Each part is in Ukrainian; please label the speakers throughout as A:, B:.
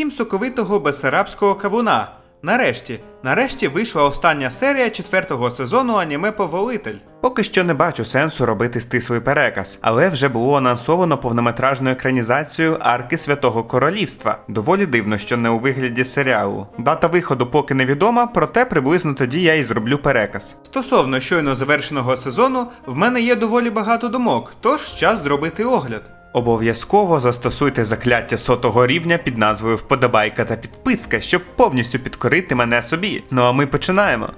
A: Всім соковитого бесарабського кавуна. Нарешті, нарешті вийшла остання серія четвертого сезону аніме Повелитель. Поки що не бачу сенсу робити стислий переказ, але вже було анонсовано повнометражну екранізацію арки Святого Королівства. Доволі дивно, що не у вигляді серіалу. Дата виходу поки невідома, проте приблизно тоді я і зроблю переказ. Стосовно щойно завершеного сезону, в мене є доволі багато думок, тож час зробити огляд. Обов'язково застосуйте закляття сотого рівня під назвою Вподобайка та підписка, щоб повністю підкорити мене собі. Ну а ми починаємо.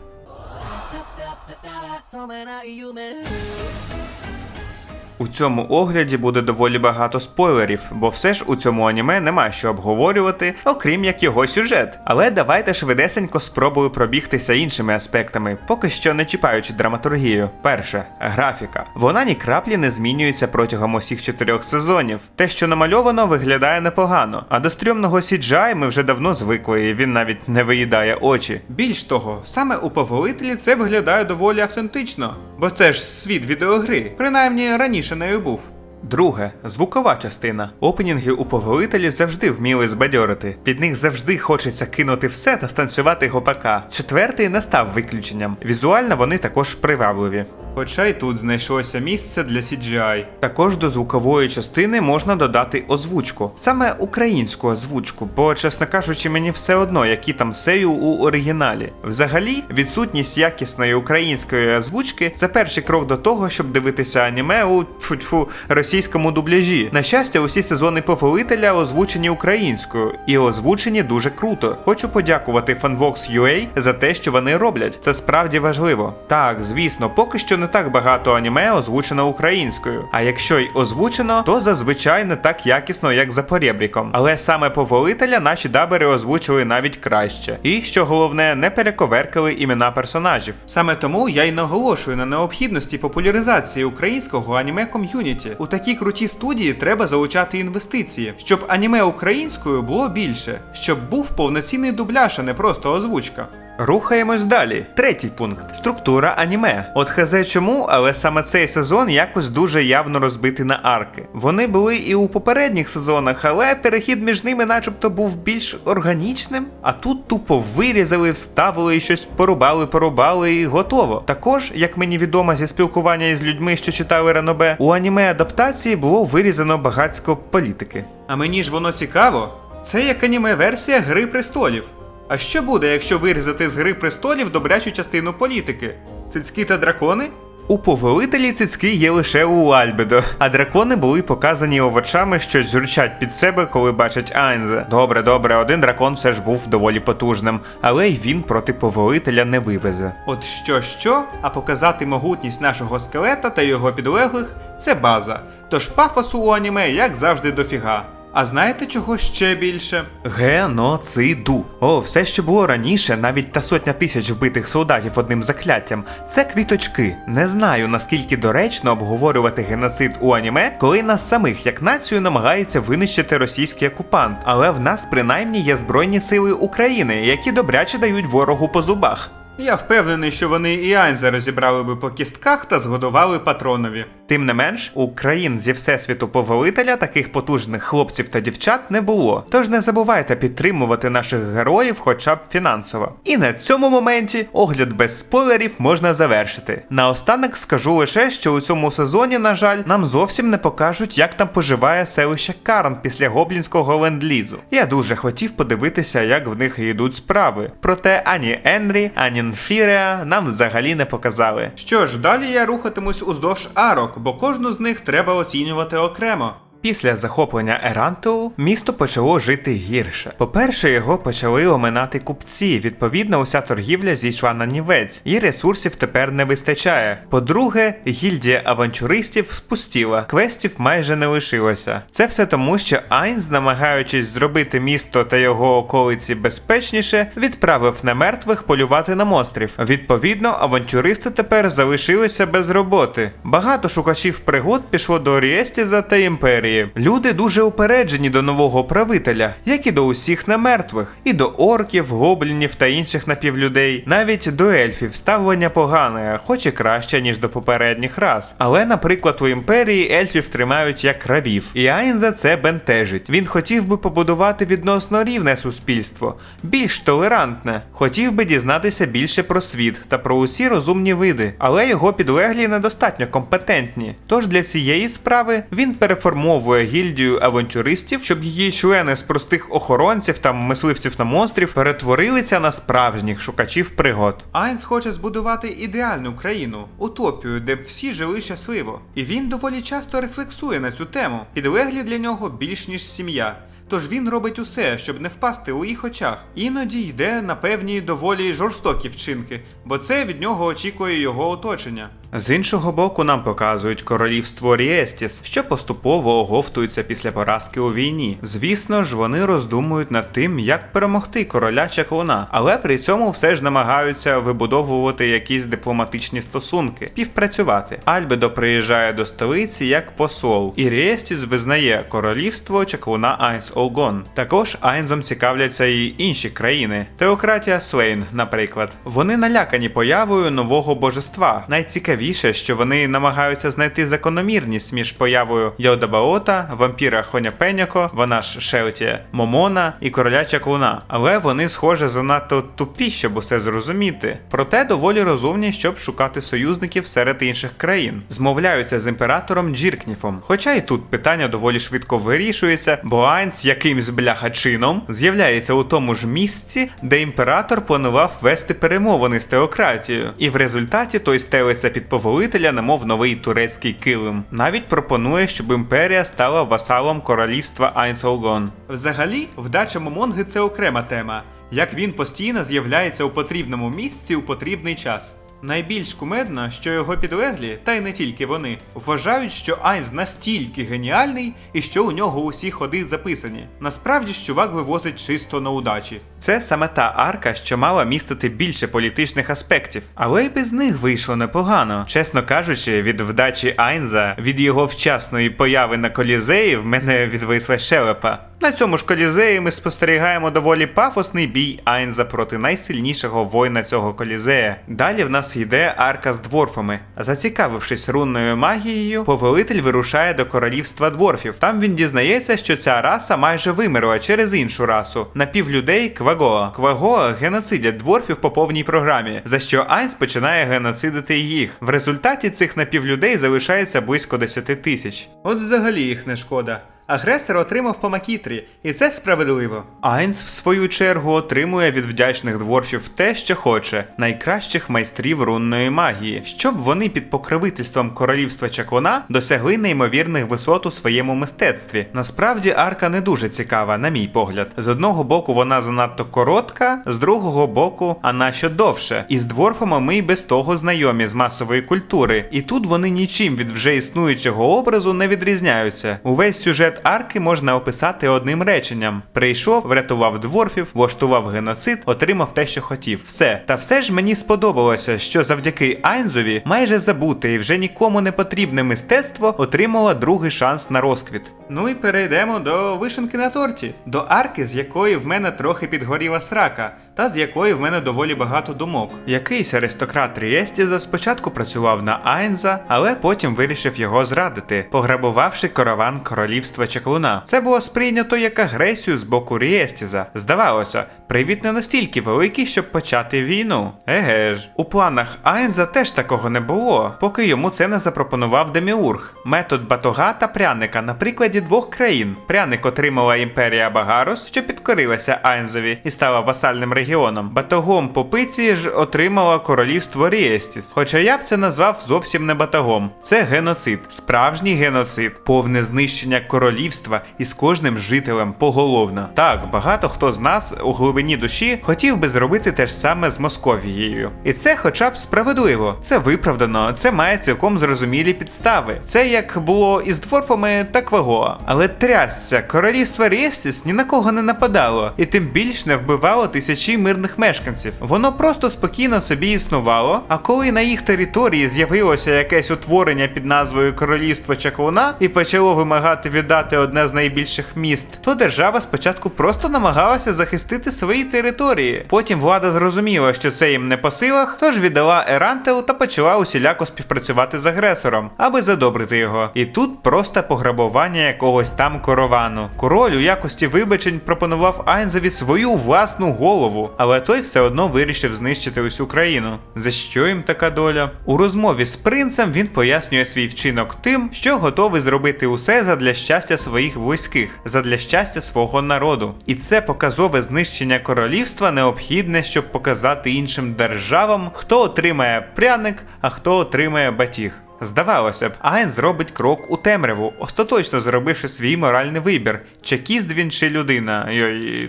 A: У цьому огляді буде доволі багато спойлерів, бо все ж у цьому аніме нема що обговорювати, окрім як його сюжет. Але давайте швидесенько спробую пробігтися іншими аспектами, поки що не чіпаючи драматургію. Перше графіка. Вона ні краплі не змінюється протягом усіх чотирьох сезонів. Те, що намальовано, виглядає непогано. А до стрьомного CGI ми вже давно звикли, і він навіть не виїдає очі. Більш того, саме у повелителі це виглядає доволі автентично, бо це ж світ відеогри, принаймні раніше нею був. Друге, звукова частина. Опенінги у повелителі завжди вміли збадьорити. Під них завжди хочеться кинути все та станцювати гопака. Четвертий не став виключенням. Візуально вони також привабливі. Хоча й тут знайшлося місце для CGI. Також до звукової частини можна додати озвучку, саме українську озвучку, бо, чесно кажучи, мені все одно, які там сею у оригіналі. Взагалі, відсутність якісної української озвучки це перший крок до того, щоб дивитися аніме у тьфу-тьфу, російському дубляжі. На щастя, усі сезони повелителя озвучені українською і озвучені дуже круто. Хочу подякувати Fanvox.ua за те, що вони роблять. Це справді важливо. Так, звісно, поки що не так багато аніме озвучено українською. А якщо й озвучено, то зазвичай не так якісно, як за порєбріком. Але саме повелителя наші дабери озвучили навіть краще. І що головне, не перековеркали імена персонажів. Саме тому я й наголошую на необхідності популяризації українського аніме ком'юніті. У такі круті студії треба залучати інвестиції, щоб аніме українською було більше, щоб був повноцінний дубляж, а не просто озвучка. Рухаємось далі. Третій пункт структура аніме. От хазе чому, але саме цей сезон якось дуже явно розбитий на арки. Вони були і у попередніх сезонах, але перехід між ними, начебто, був більш органічним. А тут тупо вирізали, вставили і щось порубали, порубали і готово. Також, як мені відомо зі спілкування із людьми, що читали ранобе, у аніме адаптації було вирізано багатсько політики. А мені ж воно цікаво. Це як аніме версія Гри престолів. А що буде, якщо вирізати з Гри престолів добрячу частину політики? Цицьки та дракони? У повелителі цицьки є лише у Альбедо, а дракони були показані овочами, що зюрчать під себе, коли бачать Айнзе. Добре, добре, один дракон все ж був доволі потужним, але й він проти повелителя не вивезе. От що що, а показати могутність нашого скелета та його підлеглих це база. Тож пафосу у аніме, як завжди, дофіга. А знаєте чого ще більше? Геноциду. О, все, що було раніше, навіть та сотня тисяч вбитих солдатів одним закляттям, це квіточки. Не знаю наскільки доречно обговорювати геноцид у аніме, коли нас самих як націю намагається винищити російський окупант. Але в нас принаймні є Збройні сили України, які добряче дають ворогу по зубах. Я впевнений, що вони і Айнза розібрали би по кістках та згодували патронові. Тим не менш, у країн зі всесвіту повелителя таких потужних хлопців та дівчат не було. Тож не забувайте підтримувати наших героїв хоча б фінансово. І на цьому моменті огляд без спойлерів можна завершити. Наостанок скажу лише, що у цьому сезоні, на жаль, нам зовсім не покажуть, як там поживає селище Карн після гоблінського ленд-лізу. Я дуже хотів подивитися, як в них йдуть справи. Проте ані Енрі, ані Нфіріа нам взагалі не показали. Що ж, далі я рухатимусь уздовж арок, бо кожну з них треба оцінювати окремо. Після захоплення Еранту місто почало жити гірше. По-перше, його почали оминати купці. Відповідно, уся торгівля зійшла на нівець, і ресурсів тепер не вистачає. По-друге, гільдія авантюристів спустіла, квестів майже не лишилося. Це все тому, що Айнз, намагаючись зробити місто та його околиці безпечніше, відправив на мертвих полювати на монстрів. Відповідно, авантюристи тепер залишилися без роботи. Багато шукачів пригод пішло до Орієстіза та імперії. Історії. Люди дуже упереджені до нового правителя, як і до усіх немертвих, і до орків, гоблінів та інших напівлюдей. Навіть до ельфів ставлення погане, хоч і краще, ніж до попередніх рас. Але, наприклад, у імперії ельфів тримають як рабів. І Айнза це бентежить. Він хотів би побудувати відносно рівне суспільство, більш толерантне. Хотів би дізнатися більше про світ та про усі розумні види, але його підлеглі недостатньо компетентні. Тож для цієї справи він переформовує гільдію авантюристів, щоб її члени з простих охоронців та мисливців на монстрів перетворилися на справжніх шукачів пригод. Айнс хоче збудувати ідеальну країну, утопію, де б всі жили щасливо. І він доволі часто рефлексує на цю тему. Підлеглі для нього більш ніж сім'я. Тож він робить усе, щоб не впасти у їх очах. Іноді йде на певні доволі жорстокі вчинки, бо це від нього очікує його оточення. З іншого боку, нам показують королівство Ріестіс, що поступово оговтується після поразки у війні. Звісно ж, вони роздумують над тим, як перемогти короля чаклуна, але при цьому все ж намагаються вибудовувати якісь дипломатичні стосунки, співпрацювати. Альбедо приїжджає до столиці як посол, і Ріестіс визнає королівство чаклуна Айнс Олгон. Також Айнзом цікавляться і інші країни. Теократія Свейн, наприклад. Вони налякані появою нового божества. Найцікавіше, що вони намагаються знайти закономірність між появою Йодабаота, вампіра Хоняпеняко, вона ж Шелтія, Момона і короля чаклуна. Але вони, схоже, занадто тупі, щоб усе зрозуміти. Проте доволі розумні, щоб шукати союзників серед інших країн. Змовляються з імператором Джіркніфом. Хоча і тут питання доволі швидко вирішується, бо Айнс якимсь бляха чином з'являється у тому ж місці, де імператор планував вести перемовини з теократією. І в результаті той стелиться під повелителя, немов новий турецький килим. Навіть пропонує, щоб імперія стала васалом королівства Айнсолгон. Взагалі, вдача Момонги це окрема тема, як він постійно з'являється у потрібному місці у потрібний час. Найбільш кумедно, що його підлеглі, та й не тільки вони, вважають, що Айнс настільки геніальний і що у нього усі ходи записані. Насправді ж чувак вивозить чисто на удачі. Це саме та арка, що мала містити більше політичних аспектів, але й без них вийшло непогано. Чесно кажучи, від вдачі Айнза, від його вчасної появи на колізеї в мене відвисла щелепа. На цьому ж колізеї ми спостерігаємо доволі пафосний бій Айнза проти найсильнішого воїна цього колізея. Далі в нас йде арка з дворфами. Зацікавившись рунною магією, повелитель вирушає до королівства дворфів. Там він дізнається, що ця раса майже вимерла через іншу расу напівлюдей Квагоа. Квагоа геноцидять дворфів по повній програмі, за що Айнс починає геноцидити їх. В результаті цих напівлюдей залишається близько 10 тисяч. От взагалі їх не шкода. Агресор отримав по макітрі, і це справедливо. Айнс, в свою чергу, отримує від вдячних дворфів те, що хоче найкращих майстрів рунної магії, щоб вони під покровительством королівства чаклуна досягли неймовірних висот у своєму мистецтві. Насправді арка не дуже цікава, на мій погляд. З одного боку, вона занадто коротка, з другого боку, а нащо довше. І з дворфами ми й без того знайомі з масової культури, і тут вони нічим від вже існуючого образу не відрізняються. Увесь сюжет арки можна описати одним реченням: прийшов, врятував дворфів, влаштував геноцид, отримав те, що хотів. Все. Та все ж мені сподобалося, що завдяки Айнзові майже забуте і вже нікому не потрібне мистецтво отримало другий шанс на розквіт. Ну і перейдемо до вишенки на торті, до арки, з якої в мене трохи підгоріла срака, та з якої в мене доволі багато думок. Якийсь аристократ Рієстіза спочатку працював на Айнза, але потім вирішив його зрадити, пограбувавши караван королівства чаклуна. Це було сприйнято як агресію з боку Рієстіза. Здавалося, привід не настільки великий, щоб почати війну. Еге ж, у планах Айнза теж такого не було, поки йому це не запропонував Деміург. Метод батога та пряника на прикладі двох країн. Пряник отримала імперія Багарус, що підкорилася Айнзові і стала васальним регіоном. Батогом Попиці ж отримала королівство Ріестіс. Хоча я б це назвав зовсім не батогом. Це геноцид, справжній геноцид, повне знищення королівства із кожним жителем поголовно. Так, багато хто з нас у глибині душі хотів би зробити те ж саме з Московією. І це, хоча б справедливо, це виправдано, це має цілком зрозумілі підстави. Це як було із дворфами та Квагоа. Але трясся, королівство Рєстіс ні на кого не нападало, і тим більш не вбивало тисячі мирних мешканців. Воно просто спокійно собі існувало. А коли на їх території з'явилося якесь утворення під назвою Королівство Чаклуна і почало вимагати віддати одне з найбільших міст, то держава спочатку просто намагалася захистити свої території. Потім влада зрозуміла, що це їм не по силах, тож віддала Ерантел та почала усіляко співпрацювати з агресором, аби задобрити його. І тут просто пограбування якогось там коровану. Король у якості вибачень пропонував Айнзеві свою власну голову, але той все одно вирішив знищити усю країну. За що їм така доля? У розмові з принцем він пояснює свій вчинок тим, що готовий зробити усе задля щастя своїх близьких, задля щастя свого народу. І це показове знищення королівства необхідне, щоб показати іншим державам, хто отримає пряник, а хто отримає батіг. Здавалося б, Айн зробить крок у темряву, остаточно зробивши свій моральний вибір: чекіст він чи людина.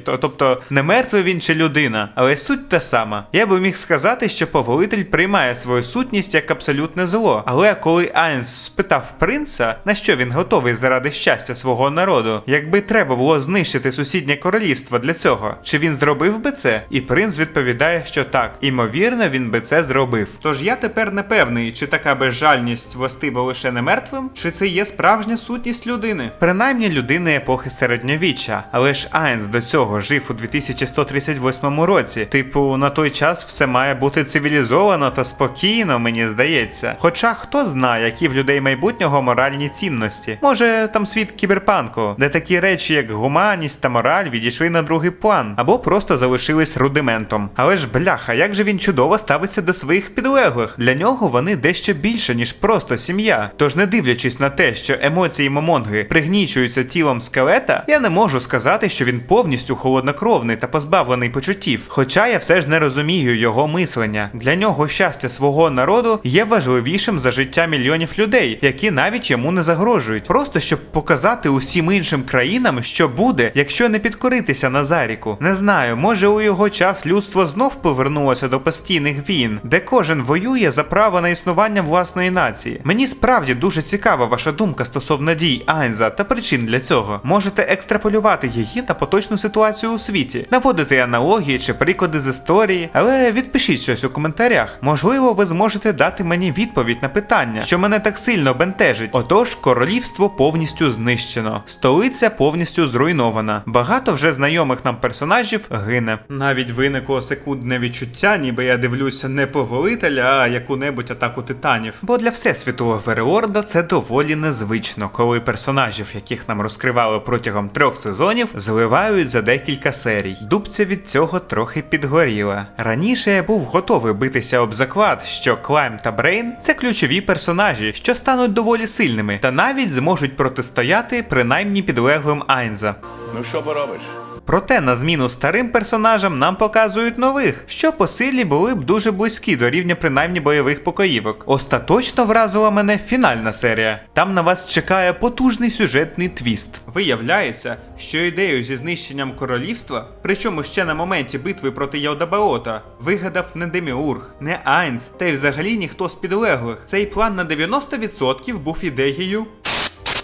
A: Тобто не мертвий він чи людина, але суть та сама. Я би міг сказати, що повелитель приймає свою сутність як абсолютне зло. Але коли Айн спитав принца, на що він готовий заради щастя свого народу, якби треба було знищити сусіднє королівство для цього, чи він зробив би це? І принц відповідає, що так, імовірно, він би це зробив. Тож я тепер не певний, чи така безжальність властива лише не мертвим, чи це є справжня сутність людини. Принаймні людини епохи середньовіччя. Але ж Айнс до цього жив у 2138 році. Типу, на той час все має бути цивілізовано та спокійно, мені здається. Хоча хто знає, які в людей майбутнього моральні цінності. Може, там світ кіберпанку, де такі речі, як гуманність та мораль, відійшли на другий план, або просто залишились рудиментом. Але ж бляха, як же він чудово ставиться до своїх підлеглих. Для нього вони дещо більше, ніж просто сім'я. Тож, не дивлячись на те, що емоції Момонги пригнічуються тілом скелета, я не можу сказати, що він повністю холоднокровний та позбавлений почуттів. Хоча я все ж не розумію його мислення. Для нього щастя свого народу є важливішим за життя мільйонів людей, які навіть йому не загрожують. Просто щоб показати усім іншим країнам, що буде, якщо не підкоритися Назаріку. Не знаю, може у його час людство знов повернулося до постійних війн, де кожен воює за право на існування власної нації. Мені справді дуже цікава ваша думка стосовно дій Айнза та причин для цього. Можете екстраполювати її на поточну ситуацію у світі, наводити аналогії чи приклади з історії, але відпишіть щось у коментарях. Можливо, ви зможете дати мені відповідь на питання, що мене так сильно бентежить. Отож, королівство повністю знищено, столиця повністю зруйнована. Багато вже знайомих нам персонажів гине. Навіть виникло секундне відчуття, ніби я дивлюся не повелителя, а яку-небудь атаку титанів. Бо для всесвіту Оверлорда це доволі незвично, коли персонажів, яких нам розкривали протягом трьох сезонів, зливають за декілька серій. Дубця від цього трохи підгоріла. Раніше я був готовий битися об заклад, що Клайм та Брейн це ключові персонажі, що стануть доволі сильними, та навіть зможуть протистояти принаймні підлеглим Айнза.
B: Ну що поробиш?
A: Проте на зміну старим персонажам нам показують нових, що по силі були б дуже близькі до рівня принаймні бойових покоївок. Остаточно вразила мене фінальна серія. Там на вас чекає потужний сюжетний твіст. Виявляється, що ідею зі знищенням королівства, причому ще на моменті битви проти Яудабаота, вигадав не Деміург, не Айнс, та й взагалі ніхто з підлеглих. Цей план на 90% був ідеєю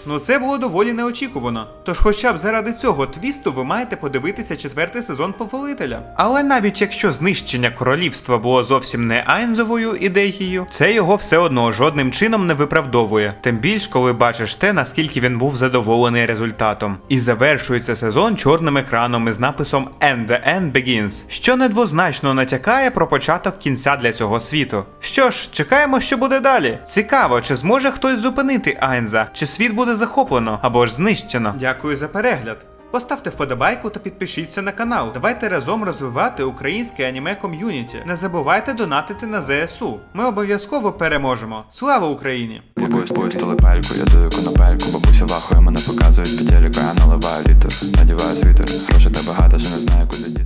A: Ну це було доволі неочікувано. Тож, хоча б заради цього твісту ви маєте подивитися четвертий сезон повелителя. Але навіть якщо знищення королівства було зовсім не Айнзовою ідеєю, це його все одно жодним чином не виправдовує. Тим більш, коли бачиш те, наскільки він був задоволений результатом. І завершується сезон чорним екраном із написом And the End Begins, що недвозначно натякає про початок кінця для цього світу. Що ж, чекаємо, що буде далі. Цікаво, чи зможе хтось зупинити Айнза, чи світ буде захоплено або ж знищено. Дякую за перегляд. Поставте вподобайку та підпишіться на канал. Давайте разом розвивати українське аніме ком'юніті. Не забувайте донатити на ЗСУ. Ми обов'язково переможемо. Слава Україні!
C: Якоюсь поїстили пельку, я даю конопельку, бабуся вахує, мене показують по телеку, я наливаю літр, надіваю світер, грошей та багато, що не знаю, куди